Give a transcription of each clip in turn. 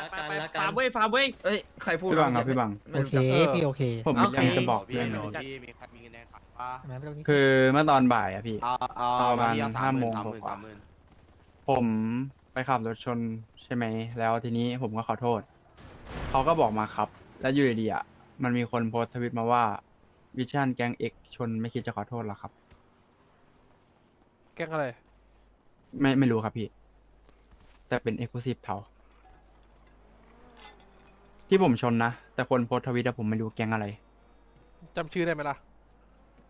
ละไปกันไปละฟากัร์นมเว้ยฟาร์มเว้ย เอ้ยใครพูดพี่บังครับพี่บังไม่โอรู้เคจักพี่โอเคผมโอมีเคเรื่องจะบอกเรื่องหโหลนึงพี่มีใครมีเงินแดงขายป่ะมาเรื่องนี้คือเมื่อตอนบ่ายอะพี่ เอาเอาประมาณพี่เอห้าโมงสามหมื่นกว่า สามหมื่นผมไปขับรถชนใช่ไหม แล้วทีนี้ผมก็ขอโทษ เขาก็บอกมาครับ แล้วอยู่ดีๆอะมันมีคนโพสต์ทวิตมาว่าวิชั่นแก๊งเอกชนไม่คิดจะขอโทษหรอครับ แกล้งอะไร ไม่ไม่รู้ครับพี่ แต่เป็นเอ็กซ์คลูซีฟเทา ที่ผมชนนะ แต่คนโพสต์ทวิตอะผมไม่รู้แก๊งอะไรจำชื่อได้ไหมล่ะ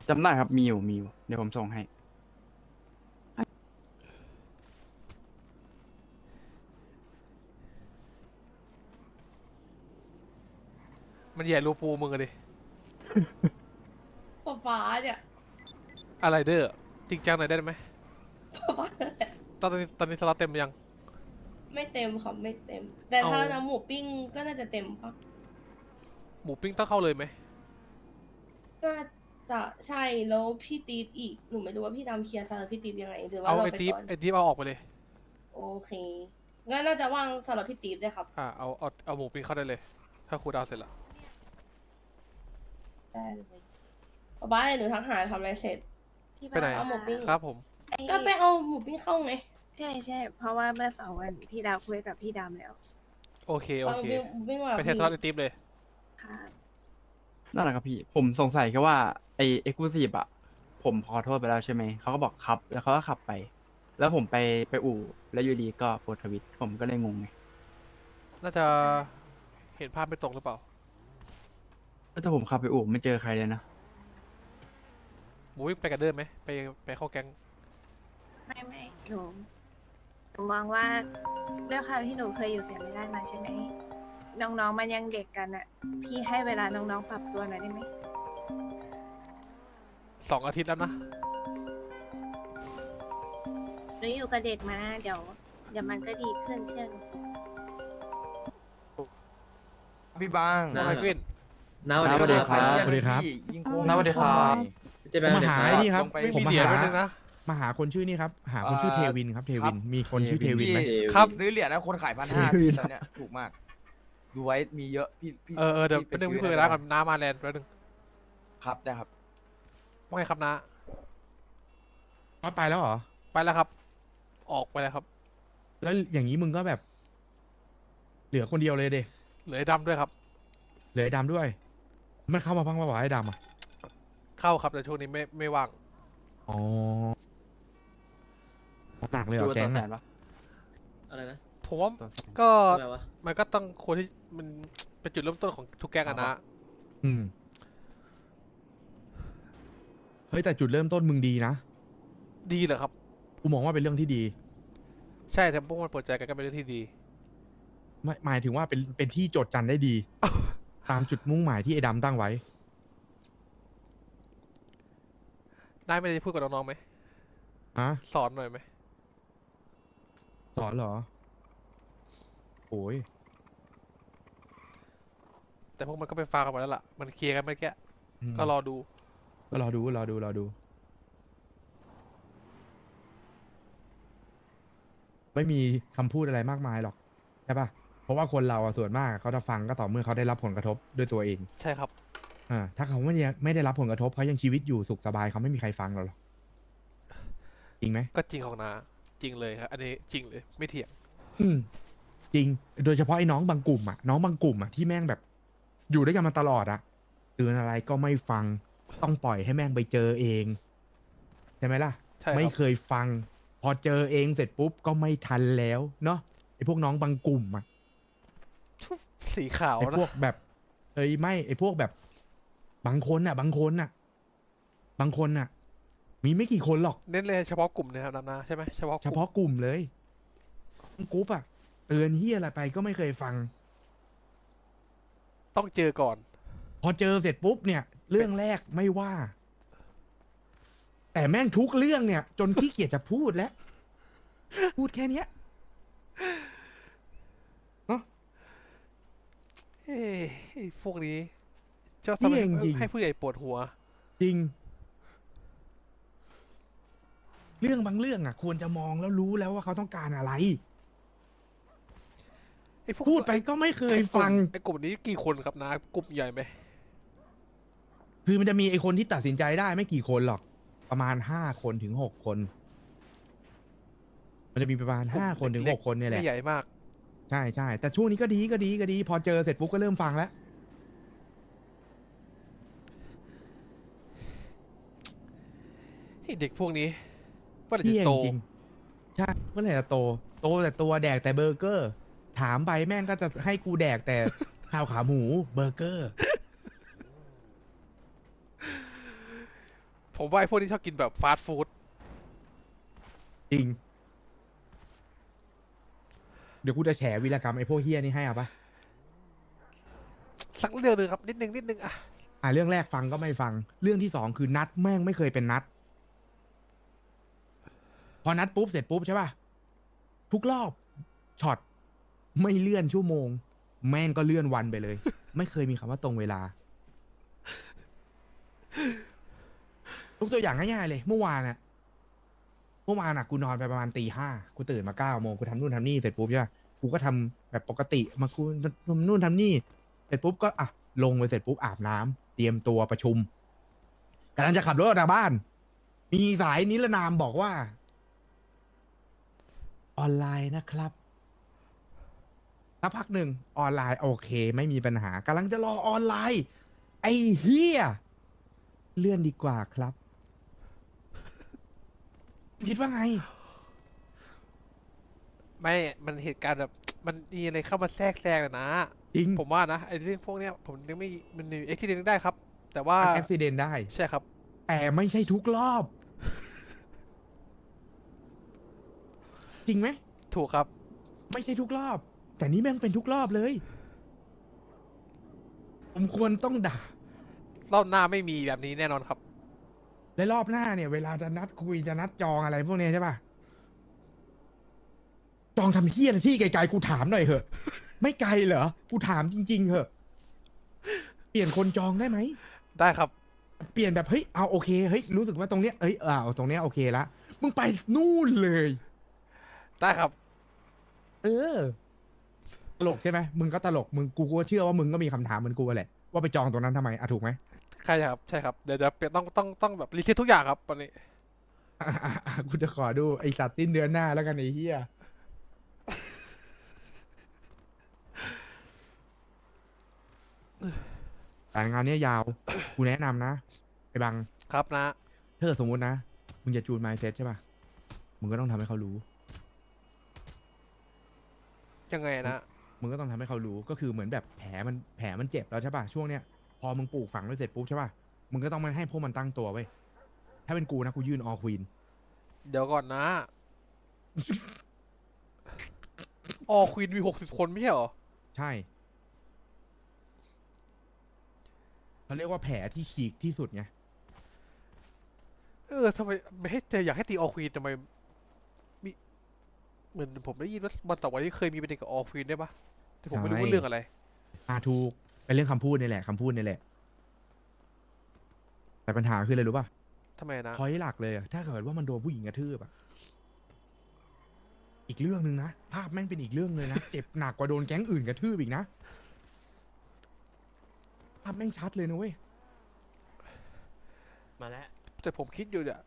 จำได้ครับมีอยู่มีอยู่เดี๋ยวผมส่งให้ มันใหญ่รูปูมึงอะดิป๊าป๊าเนี่ยอะไรเด้อจริงจังหน่อยได้ไหมป๊าป๊าตอนนี้ตอนนี้สล็อตเต็มยัง ไม่เต็มครับไม่เต็ม แต่ถ้าเอา น้ำหมูปิ้งก็น่าจะเต็มปะหมูปิ้งต้องเข้าเลยไหมน่าจะใช่แล้วพี่ตีฟอีกหนูไม่รู้ว่าพี่ดำเคลียร์สำหรับพี่ตีฟยังไงหรือว่าเอาเราไอไปทีฟก่อนไอทีฟเอาออกไปเลย โอเคงั้นน่าจะว่างสำหรับพี่ตีฟด้วยครับอ่าเอาเอาเอาหมูปิ้งเข้าได้เลย ถ้าครูดาวเสร็จแล้วได้เลยป๊าป๊าเลยหนูทักหาทำอะไรเสร็จพี่ไปไหนเอาหมูปิ้งครับผมก็ไปเอาหมูปิ้งเข้าไง ใช่ใช่เพราะว่าเมื่อสองวันที่ดาวคุยกับพี่ดำแล้ว โอเค โอเอาหเคมูปิ้งหมูปิ้งมาไปเทสสล็อตไอทีฟเลย ค่ะ นั่นแหละครับพี่ ผมสงสัยแค่ว่าไอ้เอ็กซ์คลูซีฟอะผมขอโทษไปแล้วใช่ไหม เขาก็บอกครับ แล้วเขาก็ขับไป แล้วผมไปไปอู่ แล้วอยู่ดีก็โพสต์ทวิต ผมก็เลยงงไงน่าจะเห็นภาพไม่ตรงหรือเปล่า แล้วถ้าผมขับไปอู่ไม่เจอใครเลยนะ หมูปิ้งไปกับเดิมไหม ไปไปเข้าแก๊งไม่ไม่หนู หนูมองว่าด้วยความที่หนูเคยอยู่เสียไม่ได้มาใช่ไหมน้องๆมันยังเด็กกันอะพี่ให้เวลาน้องๆปรับตัวหน่อยได้ไหมสองอาทิตย์แล้วนะ หนูอยู่กับเด็กมาเดี๋ยวเดี๋ยวมันก็ดีขึ้นเชื่อหนูสิพี่บังนะไมเคิลน้าสวัสน้าสวัสดีดีคครัรับบสวัสดีครับ ยิ่งโค้งสวัสดีครับ เจ๊แบงผมค์มาหาเด็กไอ้นี่ครับ ลงไปไม่ผมมีมาเหรียญหาไว้นึงนะ มาหาคนชื่อนี่ครับ หาคนชื่อเทวินครับ เทวิน มีคนชื่อเทวินไหม พี่ครับซื้อเหรียญนะคนขายพันห้าพี่ตอนเนี้ยถูกมาก ดูไว้มีเยอะพี่พี่เออเออเดี๋ยวพี่เป็นหนึ่งซื้พี่คุยกับน้าก่อนน้ามาแลนด์แป๊บนึงครับได้ครับ ว่าไงครับน้าอ๋อไปแล้วเหรอ ไปแล้วครับ ออกไปแล้วครับ แล้วอย่างนี้มึงก็แบบ เหลือคนเดียวเลยเดเหลือไอ้ดำด้วยครับ เหลือไอ้ดำด้วย มันเข้ามาพังมาบอกไอ้ดำอะเข้าครับแต่ช่วงนี้ไม่ไม่ว่าง อ๋อ หนักเลยเหรดูอตัวแก๊งแสอะนปะอะไรนะผมว่าตัวแสนก็ทำไมวะมันก็ต้องควรที่มันเป็นจุดเริ่มต้นของทุกแก๊งอะนะอืมเฮ้ยแต่จุดเริ่มต้นมึงดีนะดีเหรอครับ กูมองว่าเป็นเรื่องที่ดี ใช่แต่พวกมันเปิดใจกันก็เป็นเรื่องที่ดีไม่หมายถึงว่าเป็นเป็นที่โจทย์จันได้ดี ตามจุดมุ่งหมายที่ไอ้ดำตั้งไว้นายไม่ได้พูดกับน้องๆไหมฮะสอนหน่อยไหม สอนเหรอโอ้ยแต่พวกมันก็ไปฟังกันหมดแล้วล่ะ มันเคลียร์กันเมื่อกี้มก็รอดู ก็รอดูรอดูรอดู ไม่มีคำพูดอะไรมากมายหรอกใช่ปะเพราะว่าคนเราอะส่วนมากเขาจะฟังก็ต่อเมื่อเขาได้รับผลกระทบด้วยตัวเองใช่ครับ อ่าถ้าเขาไม่ได้ไม่ได้รับผลกระทบเขายังชีวิตอยู่สุขสบายเขาไม่มีใครฟังเราหรอกจริงไหมก็จริงของนา จริงเลยครับ อันนี้จริงเลยไม่เถียง อืมจริง โดยเฉพาะไอ้น้องบางกลุ่มอะน้องบางกลุ่มอะที่แม่งแบบ อยู่ด้วยกันมาตลอดอะเตือนอะไรก็ไม่ฟังต้องปล่อยให้แม่งไปเจอเอง ใช่ไหมล่ะ ใช่คไม่รับเคยฟัง พอเจอเองเสร็จปุ๊บก็ไม่ทันแล้ว เนาะไอ้พวกน้องบางกลุ่มอะสีขาวไอ้นะพวกแบบเอ้ยไม่ไอ้พวกแบบ บางคนอะบางคนอะบางคนอะ มีไม่กี่คนหรอก เน้นเลยเฉพาะกลุ่มนะครับน้ำนาใช่ไหมเฉพาะกเฉลุ่มพาะกลุ่มเลยกรุ๊ปอะเตือนเฮียอะไรไปก็ไม่เคยฟัง ต้องเจอก่อน พอเจอเสร็จปุ๊บเนี่ย เรื่องแรกไม่ว่า แต่แม่งทุกเรื่องเนี่ย จนขี้เกียจจะพูดแล้ว พูดแค่เนี้ย เอ้ยไอ้พวกนี้เจ้านี่ทำให้เองจริง ให้ผู้ใหญ่ปวดหัว จริง เรื่องบางเรื่องอะ ควรจะมองแล้วรู้แล้วว่าเขาต้องการอะไร ไอ้พวกพูดไปก็ไม่เคยฟัง ไอ้กลุ่มนี้กี่คนครับนะกลุ่มใหญ่ไหมคือมันจะมีไอคนที่ตัดสินใจได้ไม่กี่คนหรอก ประมาณห้าคนถึงหกคน มันจะมีประมาณห้าคนถึงหกคนเนี่ยแหละไม่ใหญ่มาก ใช่ใช่แต่ช่วงนี้ก็ดีก็ดีก็ดี พอเจอเสร็จปุ๊บก็เริ่มฟังแล้วไอ้เด็กพวกนี้ ว่าจะเที่ยงโต จริงใช่เมื่อไหร่จะโต โตแต่ตัวแดกแต่เบอร์เกอร์ ถามไปแม่งก็จะให้กูแดกแต่ ข้าวขาหมูเบอร์เกอร์ ผมว่าไอ้พวกนี้ชอบกินแบบฟาสต์ฟู้ดจริง เดี๋ยวกูจะแฉวีรกรรมไอ้พวกเฮี้ยนี่ให้เอาปะสักเรื่องหนึ่งครับ นิดนึงนิดนึงอะ อ่าเรื่องแรกฟังก็ไม่ฟัง เรื่องที่สองคือนัดแม่งไม่เคยเป็นนัด พอนัดปุ๊บเสร็จปุ๊บใช่ป่ะทุกรอบช็อตไม่เลื่อนชั่วโมง แม่งก็เลื่อนวันไปเลย ไม่เคยมีคำว่าตรงเวลาทุกตัวอย่างง่ายๆเลย เมื่อวานอะเมื่อวานอะกูนอนไปประมาณตีห้ากูตื่นมาเก้าโมงกูทำนู่นทำนี่เสร็จปุ๊บใช่ป่ะกูก็ทำแบบปกติมากูทำนู่นทำนี่เสร็จปุ๊บก็อะลงไปเสร็จปุ๊บอาบน้ำเตรียมตัวประชุมกำลังจะขับรถออกจากบ้าน มีสายนิรนามบอกว่า ออนไลน์นะครับสักพักหนึ่งออนไลน์โอเค ไม่มีปัญหากำลังจะรอออนไลน์ ไอ้เฮียเลื่อนดีกว่าครับ คิดว่าไง ไม่มันเหตุการณ์แบบ มันมีอะไรเข้ามาแทรกแซงอะนะ จริงผมว่านะไอ้เรื่องพวกเนี้ยผมยังไม่มันมีเอ็กซิเดนได้ครับ แต่ว่าอุบิเหตุได้ ใช่ครับ แต่ไม่ใช่ทุกรอบ จริงไหม ถูกครับ ไม่ใช่ทุกรอบ แต่นี่แม่งเป็นทุกรอบเลย ผมควรต้องด่า รอบหน้าไม่มีแบบนี้แน่นอนครับ และรอบหน้าเนี่ย เวลาจะนัดคุยจะนัดจองอะไรพวกเนี้ยใช่ป่ะจองทำเฮี้ยอะไรที่ไกลๆกูถามหน่อยเหอะ ไม่ไกลเหรอ กูถามจริง ๆเหอะ เปลี่ยนคนจองได้ไหม ได้ครับ เปลี่ยนแบบเฮ้ยเอาโอเคเฮ้ยรู้สึกว่าตรงเนี้ยเอ้ยเออเอาตรงเนี้ยโอเคละมึงไปนู่นเลย ได้ครับ เออ ตลกใช่ไหมมึงก็ตลกมึงกูก็เชื่อว่ามึงก็มีคำถามเหมือนกูแหละว่าไปจองตรงนั้นทำไมอะถูกไหมใช่ครับ ใช่ครับ เดี๋ยวเดี๋ยวเปลี่ยนต้องต้องต้องแบบรีเซ็ตทุกอย่างครับตอนนี้ อะอะอะกูจะขอดูไอสัตว์สิ้นเดือนหน้าแล้วกันไอ้เหี้ยแต่งานเนี้ยยาว กูแนะนำนะไอ้บัง ครับนะ ถ้าเกิดสมมตินะ มึงจะจูนไมเซ็ตใช่ป่ะ มึงก็ต้องทำให้เขารู้ ยังไงนะมึงก็ต้องทำให้เขารู้ก็คือเหมือนแบบแผลมันแผลมันเจ็บแล้วใช่ป่ะช่วงเนี้ยพอมึงปลูกฝังไว้เสร็จปุ๊บใช่ป่ะมึงก็ต้องมาให้พวกมันตั้งตัวไว้ยถ้าเป็นกูนะกูยื่นออควีนเดี๋ยวก่อนนะ ออควีนมีหกสิบคนไม่ใช่เหรอ ใช่เขาเรียกว่าแผลที่ฉีกที่สุดไง เออทำไมไม่ให้แต่อยากให้ตีออควีนทำไมมี เหมือนผมได้ยินว่าวันเสาร์วันนี้เคยมีประเด็นกับออควีนได้วยปะแต่ผมไม่รู้ใช่ ว่าเรื่องอะไรอ่าถูกเป็นเรื่องคำพูดนี่แหละคำพูดนี่แหละ แต่ปัญหาคืออะไรรู้ป่ะทำไมนะ พอยหลักเลยอะถ้าเกิดว่ามันโดนผู้หญิงกระทืบอะอีกเรื่องหนึ่งนะภาพแม่งเป็นอีกเรื่องเลยนะ เจ็บหนักกว่าโดนแก๊งอื่นกระทืบอีกนะภาพแม่งชัดเลยนะเว้ยมาแล้วแต่ผมคิดอยู่เนี่ย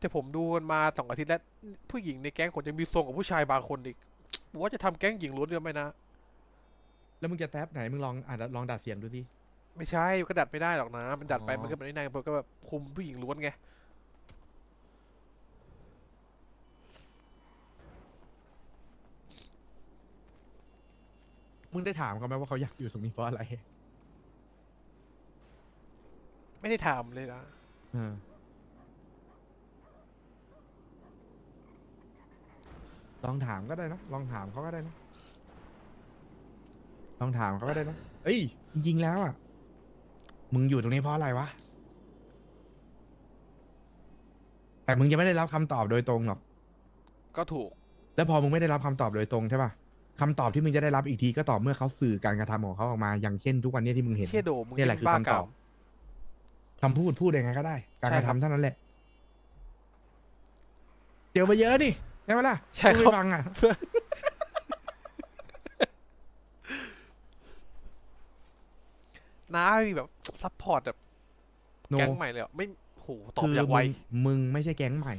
แต่ผมดูกันมาสองอาทิตย์แล้ว ผู้หญิงในแก๊งผมจะมีทรงกับผู้ชายบางคนอีกผมว่าจะทำแก๊งหญิงล้วนเดียวไหมนะ แล้วมึงจะแท็บไหนมึงลองอะลองดัดเสียงดูสิ ไม่ใช่ก็ดัดไม่ได้หรอกนะ มันดัดไปอ๋อ มันก็ไม่ได้นานมันก็แบบคุมผู้หญิงล้วนไง มึงได้ถามเขาไหมว่าเขาอยากอยู่ตรงนี้เพราะอะไรไม่ได้ถามเลยนะ เออ ลองถามก็ได้นะ ลองถามเขาก็ได้นะ ลองถามเขาก็ได้นะ เอ้ย จริงๆแล้วอะ มึงอยู่ตรงนี้เพราะอะไรวะ แต่มึงยังไม่ได้รับคำตอบโดยตรงหรอก ก็ถูก แล้วพอมึงไม่ได้รับคำตอบโดยตรงใช่ป่ะคำตอบที่มึงจะได้รับอีกทีก็ต่อเมื่อเขาสื่อการกระทำของเขาออกมา อย่างเช่นทุกวันนี้ที่มึงเห็น เฮียโดมึงนี่แหละคือบ้าคำตกาอบ ม คำพูดพูดยังไงก็ได้ การใช่กระครับ ทำเท่านั้นแหละ เจอมาเยอะนี่ใใช่ไหมล่ะใช่ครับฟังอะน้ามีแบบซัพพอร์ตแบบแก๊งใหม่เลยอะไม่โหตอบอย่างไวมึงไม่ใช่แก๊งใหม่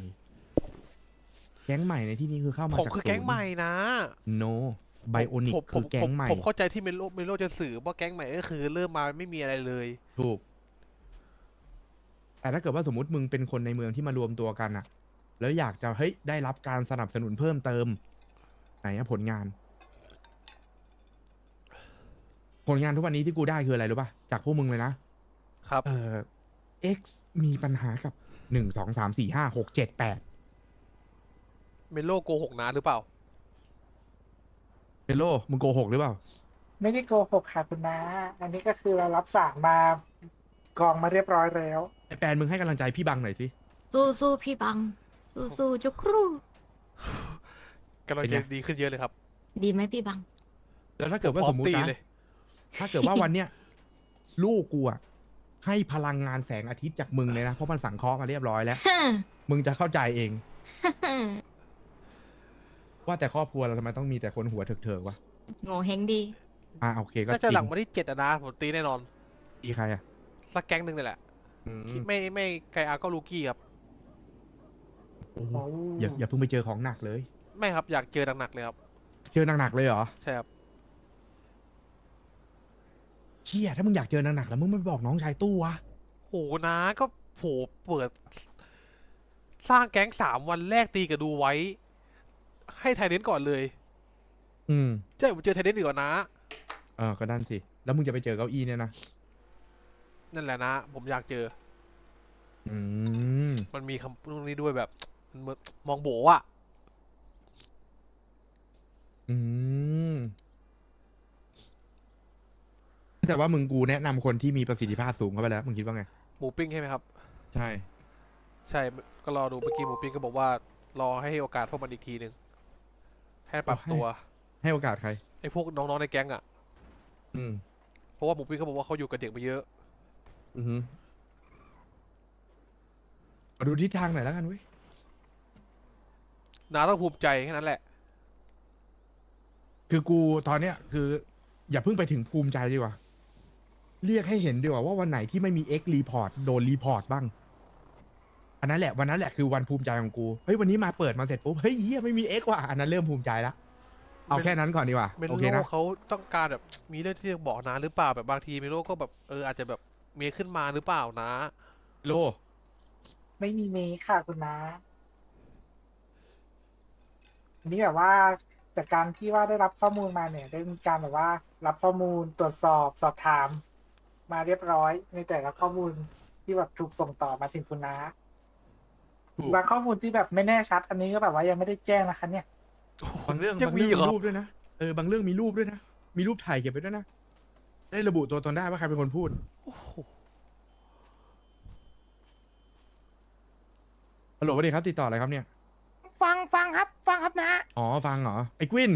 แก๊งใหม่ในที่นี้คือเข้ามาจากผมคือแก๊งใหม่นะโนไบโอนิกคือแก๊งใหม่ผมเข้าใจที่เมโลเมโลจะสื่อว่าแก๊งใหม่ก็คือ เริ่มมาไม่มีอะไรเลย ถูกแต่ถ้าเกิดว่าสมมติมึงเป็นคนในเมืองที่มารวมตัวกันอะ แล้วอยากจะเฮ้ยได้รับการสนับสนุนเพิ่มเติม ไหนอะผลงาน ผลงานทุกวันนี้ที่กูได้คืออะไรรู้ป่ะจากพวกมึงเลยนะครับ เออ X มีปัญหากับหนึ่งสองสามสี่ห้าหกเจ็ดแปดเมโลโกหกนะหรือเปล่า เมโลมึงโกหกหรือเปล่า ไม่ได้โกหกค่ะคุณน้า อันนี้ก็คือเรารับสั่งมากองมาเรียบร้อยแล้ว ไอแปนมึงให้กำลังใจพี่บังหน่อยสิสู้สู้พี่บัง สู้สู้จุกครู กำลังเป็นจะไง ดีขึ้นเยอะเลยครับ ดีไหมพี่บัง แล้วถ้าเกิดว่าพร้อสมมมติตีนะ เลย ถ้าเกิดว่าวันเนี้ยลูกกูอะให้พลังงานแสงอาทิตย์จากมึงเลยนะ เพราะมันสังเคราะห์มาเรียบร้อยแล้ว มึงจะเข้าใจเอง ว่าแต่ครอบครัวเราทำไมต้องมีแต่คนหัวเถิกๆวะโง่เฮงดี อ่าโอเคก็น่าจจะริหลังงวันที่เจ็ดอะนะผมตีแน่นอน อีใครอะสักแก๊งหนึ่งเลยแหละอืมไม่ไม่ไกอาก็ลูกี้ครับ โอ้โหอย่าอย่าเพิ่งไปเจอของหนักเลย ไม่ครับอยากเจอหนักๆเลยครับเจอหนักๆเลยเหรอใช่ครับเชี่ยถ้ามึงอยากเจอหนักๆแล้วมึงไม่บอกน้องชายตู้วะโหนะก็โหเปิด สร้างแก๊งสามวันแรกตีกับดูไว้ ให้ไทเดนก่อนเลยอืมใช่ผมเจอไทเดนดีกว่านะ เออก็นั่นสิ แล้วมึงจะไปเจอเก้าอี้เนี่ยนะนั่นแหละนะ ผมอยากเจอ อืมมันมีคำตรงนี้ด้วยแบบ มันเหมือนมองโบอะอืม แต่ว่ามึงกูแนะนำคนที่มีประสิทธิภาพสูงเข้าไปแล้ว มึงคิดว่าไง หมูปิ้งใช่ไหมครับ ใช่ ใช่ ก็รอดูเมื่อกี้หมูปิ้งก็บอกว่า รอให้โอกาสพวกมันอีกทีหนึ่งให้ปรับตัว ให้โอกาสใคร ไอ้พวกน้องๆในแก๊งอะอืม เพราะว่าหมูปิ้งเขาบอกว่าเขาอยู่กับเด็กมาเยอะ อือฮึมาดูทิศทางหน่อยแล้วกันเว้ย นาต้องภูมิใจแค่นั้นแหละ คือกูตอนเนี้ยคือ อย่าเพิ่งไปถึงภูมิใจดีกว่า เรียกให้เห็นดีกว่าว่าวันไหนที่ไม่มี X report โดนรีพอร์ตบ้าง อันนั้นแหละวันนั้นแหละคือวันภูมิใจของกูเฮ้ยวันนี้มาเปิดมาเสร็จปุ๊บเฮ้ยเฮียไม่มี X ว่ะอันนั้นเริ่มภูมิใจแล้วเอาแค่นั้นก่อนดีกว่าเมโอโลเคนะเขาต้องการแบบมีเรื่องที่จะบอกนะหรือเปล่าแบบบางทีเมโลก็แบบเอออาจจะแบบมีขึ้นมาหรือเปล่านะ โล ไม่มีเมคค่ะคุณน้า อันนี้แบบว่าจากการที่ว่าได้รับข้อมูลมาเนี่ย ได้มีการแบบว่า รับข้อมูลตรวจสอบสอบถาม มาเรียบร้อย ในแต่ละข้อมูลที่แบบถูกส่งต่อมาถึงคุณน้าถูกบางข้อมูลที่แบบไม่แน่ชัด อันนี้ก็แบบว่ายังไม่ได้แจ้งนะคะเนี่ยบางเรื่องยับางงมีเรื่องเหรมีอรูปด้วยนะเออบางเรื่องมีรูปด้วยนะมีรูปถ่ายเก็บไว้ด้วยนะได้ระบุตัวตนได้ว่าใครเป็นคนพูดโอ้โหฮัลโหลสวัสดีครับติดต่ออะไรครับเนี่ย ฟังฟังครับ ฟังครับนะอ๋อฟังเหรอไอ้กวิน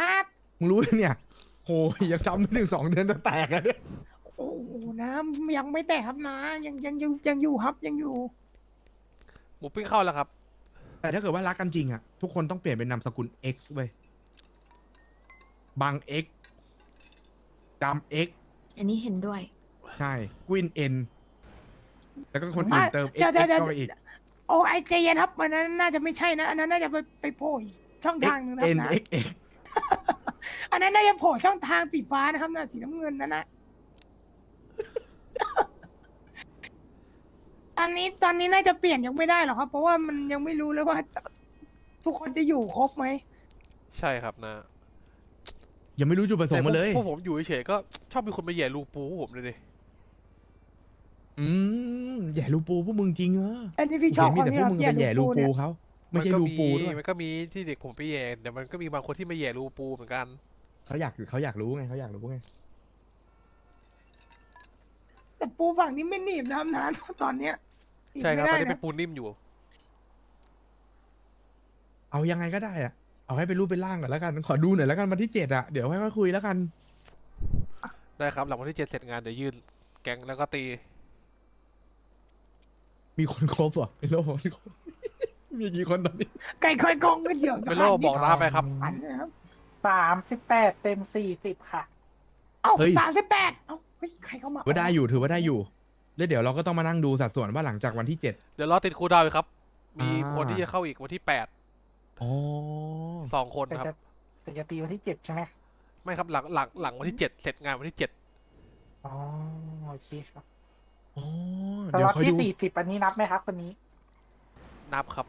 ครับ มึงรู้เนี่ยโหยังจำไม่ถึงสองเดือนจะแตกแล้วเนี่ยโอ้โหน้ำยังไม่แตกครับนะยังยังยังยังอยู่ครับยังอยู่ หมูปิ้งเข้าแล้วครับ แต่ถ้าเกิดว่ารักกันจริงอะทุกคนต้องเปลี่ยนเป็นนามสกุล X เว้ยบาง X ดำ X อันนี้เห็นด้วย ใช่กวิน N แล้วก็คนอื่นเติม X เดี๋ยวเดี๋ยว X เดี๋ยวเข้าไปอีก โอ้ไอใจเย็นครับอันนั้นน่าจะไม่ใช่นะ อันนั้นน่าจะไปไปโผล่อีกช่อง X ทางหนึงนะครับ N นะ X X อันนั้นน่าจะโผล่ช่องทางสีฟ้านะครับน่ะสีน้ำเงินนั่นนะตอนนี้ตอนนี้น่าจะเปลี่ยนยังไม่ได้หรอกครับ เพราะว่ามันยังไม่รู้เลยว่า ทุกคนจะอยู่ครบไหมใช่ครับนะยังไม่รู้จุดประสงแต่ค์มาเลย พวกผมอยู่เฉยๆก็ชอบมีคนมาแหย่รูปูพวกผมเลยดิ อืมแย่รูปูพวกมึงจริงเหรออันนี้พี่ชอบเห็นมีคนแต่พที่วกมึงไปแย่แบบแย่รูรูปูปูเนี่ยเขาไม่ใช่นก็รูปูด้วยมันก็มีที่เด็กผมไปแหย่แต่มันก็มีบางคนที่มาแหย่รูปูเหมือนกัน เขาอยากเขาอยากรู้ไงเขาอยากรู้ไงแต่ปูฝั่งนี้ไม่หนีบนะครับนะตอนเนี้ยหนีบใช่ครับตอนไม่นี้ได้เป็นนะปูนิ่มอยู่ เอายังไงก็ได้อะเอาให้เป็นรูปเป็นร่างก่อนแล้วกันขอดูหน่อยแล้วกันวันที่เจ็ดอะเดี๋ยวให้มาคุยแล้วกัน ได้ครับ หลังวันที่เจ็ดเสร็จงานเดี๋ยวยื่นแก๊งแล้วก็ตี มีคนครบเหรอไม่รู้มีคนมีกี่คนตอนนี้ ไก่ค่อยกองกันเดี๋ยวเมโลบอกนะไปครับอันนะครับสามสิบแปดเต็มสี่สิบค่ะ เอ้าเฮ้ย สามสิบแปดเอ้าเฮ้ฮ้ยใครเข้ามาว่าได้อยู่ถือว่าได้อยู่ แล้วเดี๋ยวเราก็ต้องมานั่งดูสัดส่วนว่าหลังจากวันที่เจ็ด เดี๋ยวรอติดครูลดาวน์อีกครับ มีอ่า คนที่จะเข้าอีกวันที่แปดอ๋อ สองคนแต่ครัจะบแต่จะตีวันที่เจ็ดใช่ไหมไม่ครับหลังหลังหลังวันที่เจ็ดเสร็จงานวันที่เจ็ดอ๋อโอเคครับ อ๋อสเดี๋ยวล็อตคอยที่ดูสี่สิบอันนี้นับไหมครับคนนี้ นับครับ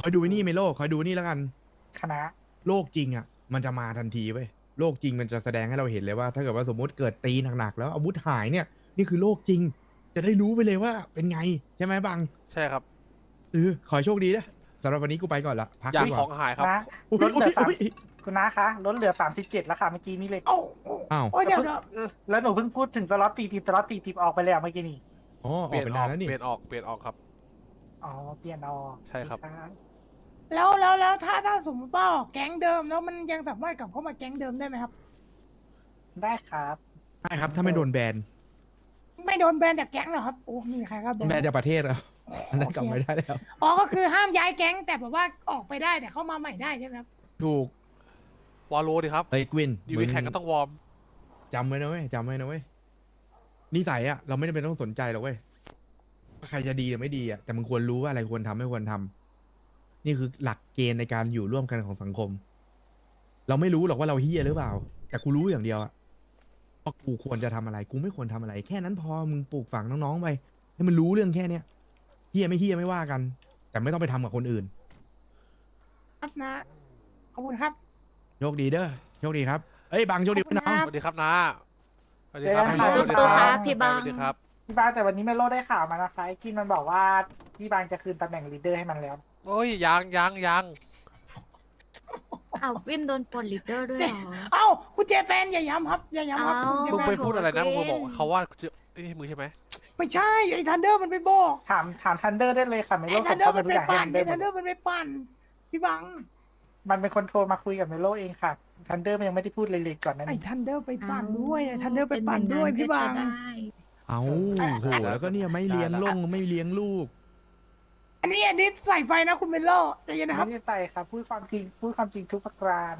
คอยดูไอ้นี่ไหมโลกคอยดูนี่แล้วกัน คณะ โลกจริงอะ มันจะมาทันทีเว้ยโลกจริงมันจะแสดงให้เราเห็นเลยว่า ถ้าเกิดว่าสมมติเกิดตีหนักๆแล้วอาวุธหายเนี่ย นี่คือโลกจริง จะได้รู้ไปเลยว่าเป็นไง ใช่ไหมบังใช่ครับเออขอให้โชคดีนะสำหรับวันนี้กูไปก่อนละพักอย่างดีกขอว่างหายครับ นะ อุ๊ยลดเหลือสาม อุ๊ยอุ๊ย คุณน้าคะลดเหลือสามสิบเจ็ดแล้วค่ะเมื่อกี้นี้เลยเอ้าโอ้อ้าว โอ้ยเดี๋ยวเดี๋ยวเออแล้วหนูเพิ่งพูดถึงสล็อตตีทิปสล็อตตีทิปออกไปแล้วเมื่อกี้นี่อ๋ออเปอกลี่ยนไปอนานอกแล้วนี่ เปลี่ยนออกเปลี่ยนออกครับ อ๋อเปลี่ยนออกใช่ครับ แล้วแล้วแล้วถ้าถ้าสมมติว่าออกแก๊งเดิมแล้วมันยังสามารถกลับเข้ามาแก๊งเดิมได้ไหมครับ ได้ครับใช่ครับ ถ้าไม่โดนแบนไม่โดนแบนจากแก๊งเหรอครับโอ้มีใครครับแบนจากประเทศแล้วอันนั้นกลับโอเคไม่ได้แล้ว อ๋อก็คือห้ามย้ายแก๊งแต่แบบว่าออกไปได้แต่เข้ามาใหม่ได้ใช่ไหมครับ ถูก วอลโลดีครับเฮ้ยกวินดีวีแข่งก็ต้องวอร์มจำไว้นะเว้ยจำไว้นะเว้ยนิสัยอะเราไม่ได้เป็นต้องสนใจหรอกเว้ยว่าใครจะดีหรือไม่ดีอะแต่มึงควรรู้ว่าอะไรควรทำไม่ควรทำนี่คือหลักเกณฑ์ในการอยู่ร่วมกันของสังคม เราไม่รู้หรอกว่าเราเฮี้ยหรือเปล่า แต่กูรู้อย่างเดียวอะว่ากูควรจะทำอะไร กูไม่ควรทำอะไร แค่นั้นพอมึงปลูกฝังน้องๆไปให้มันรู้เรื่องแค่เนี้ยเฮี้ยไม่เฮี้ยไม่ว่ากัน แต่ไม่ต้องไปทำกับคนอื่น ครับนะ ขอบคุณครับ โชคดีเด้อโชคดีครับเอ้ยบางโชคดีขอบคุณน้อง ครับ สวัสดีครับนาสวัสดีครับเจอกันสวัสดีสู้ๆคครัรับบพี่บัง สวัสดีครับ พี่บ้านแต่วันนี้เมโลได้ข่าวมานะคะไอ้กินมันบอกว่าพี่บางจะคืนตำแหน่งลีดเดอร์ให้มันแล้ว โอ้ยยังยังยังอ้าววินโดนปลดลีดเดอร์ด้วยเหรอ เอ้าคุณเจแปนอย่าย้ำครับอย่าย้ำครับเอ้าคุณเจมึงแปไปนพูดอะไรนะโอ้มึโหงบอกเขาว่าเอ้ยมึงใช่ไหม ไม่ใช่ไอ้ทันเดอร์มันไปบอกถามถามทันเดอร์ได้เลยค่ะเมโลไอ้ทัส่นงเดอข้อร์มูมัลนไปปั่ทุกอย่างให้นทันเดอไอ้ร์หมทันดเดอร์มันไปปั่นพี่บัง มันเป็นคนโทรมาคุยกับเมโลเองค่ะทันเดอร์มันยังไม่ได้พูดเลยเลยก่อนนั้นไอ้นี่ทันเดอร์ไปปั่นเอ้าด้วยไอ้ทันเดอร์ไปเป็นปั่นอางด้วยพี่บังก็จะได้เอาโหแล้วก็เนี่ยไม่เลี้ยงลงไม่เลี้ยงลูก อันนี้อันนี้ใส่ไฟนะคุณเมโลใจเย็นนะครับไม่ได้ใจครับพูดความจริงพูดความจริงทุกประการ